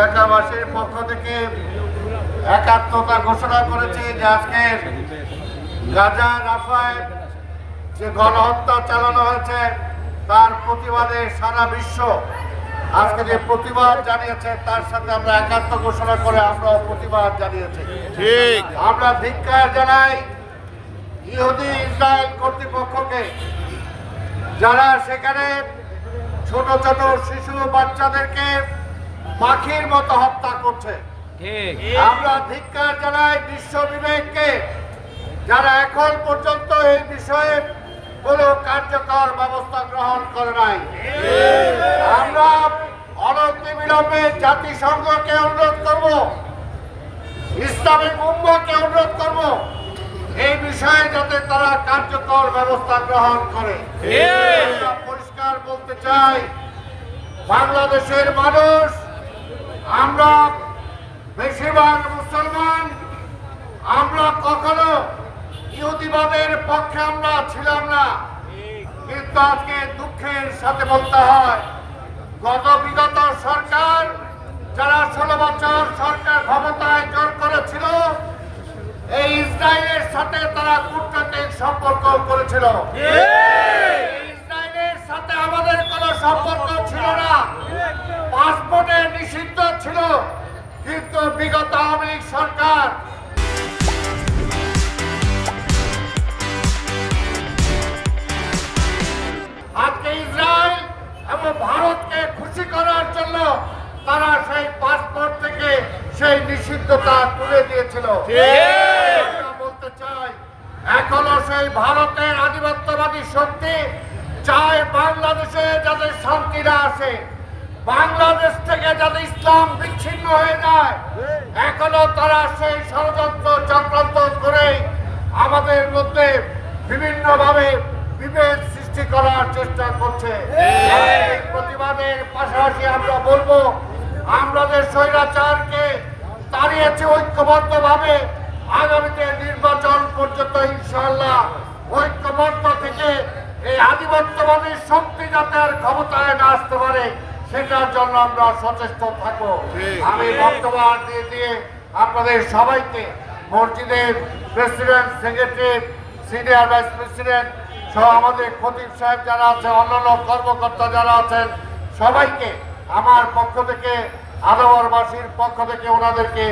এলাকাবাসীর পক্ষ থেকে একাত্মতা ঘোষণা করেছে যে আজকের গাজা রাফায় যে গণহত্যা চালানো হয়েছে তার প্রতিবাদে সারা বিশ্ব আজকে যে প্রতিবাদ জানিয়েছে তার সাথে আমরা একাত্ম ঘোষণা করে আমরাও প্রতিবাদ জানিয়েছি। ঠিক। আমরা ধিক্কার জানাই ইহুদি ইসরায়েল কর্তৃপক্ষকে যারা সেখানে ছোট ছোট শিশু বাচ্চাদেরকে পাখির মতো হত্যা করছে। আমরা ধিক্কার জানাই বিশ্ব বিবেককে যারা এখন পর্যন্ত এই বিষয়ে কোনো কার্যকর ব্যবস্থা গ্রহণ করে নাই। আমরা অনতি বিলম্বে জাতিসংঘকে অনুরোধ করব ইসলামিক উম্মকে অনুরোধ করব এই বিষয়ে যাতে তারা কার্যকর ব্যবস্থা গ্রহণ করে। পরিষ্কার বলতে চাই বাংলাদেশের মানুষ আমরা বেশিরভাগ মুসলমান আমরা কখনো ইহুদিবাদের পক্ষে আমরা ছিলাম না। কিন্তু আজকে দুঃখের সাথে বলতে হয় গত বিগত সরকার যারা ষোলো বছর সরকার ক্ষমতায় জোর করেছিল এই ইসরায়েলের সাথে তারা কূটনৈতিক সম্পর্ক করেছিল। ইসরায়েলের সাথে আমাদের কোনো সম্পর্ক ছিল না। নিষিদ্ধ ছিল কিন্তু বিগত আওয়ামী লীগ সরকার আজকে ইসরায়েল এবং ভারতকে খুশি করার জন্য তারা সেই পাসপোর্ট থেকে সেই নিষিদ্ধতা তুলে দিয়েছিল। বলতে চাই এখনও সেই ভারতের আধিপত্যবাদী শক্তি চায় বাংলাদেশে যাদের শান্তি না আসে বাংলাদেশ থেকে যাতে ইসলাম বিচ্ছিন্ন হয়ে যায়, এখনও তারা সেই ষড়যন্ত্র চক্রান্ত করে আমাদের মধ্যে বিভিন্ন ভাবে বিভেদ সৃষ্টি করার চেষ্টা করছে। প্রতিবাদের পাশাপাশি আমরা বলব, আমাদের স্বৈরাচারকে দাঁড়িয়েছে ঐক্যবদ্ধ ভাবে আগামীতে নির্বাচন পর্যন্ত ইনশাল্লাহ ঐক্যবদ্ধ থেকে এই আধিপত্যবাদী শক্তি যাতে আর ক্ষমতায় না আসতে পারে সেটার জন্য আমরা সচেষ্ট থাকব। আমি বক্তব্য দিয়ে দিয়ে আপনাদের সবাইকে মসজিদের president secretary senior vice president সহ আমাদের খতিব সাহেব যারা আছে অন্যান্য কর্মকর্তা যারা আছেন সবাইকে আমার পক্ষ থেকে আদাবরবাসীর পক্ষ থেকে ওনাদেরকে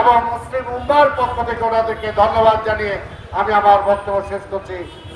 এবং মুসলিম উম্মার পক্ষ থেকে ওনাদেরকে ধন্যবাদ জানিয়ে আমি আমার বক্তব্য শেষ করছি।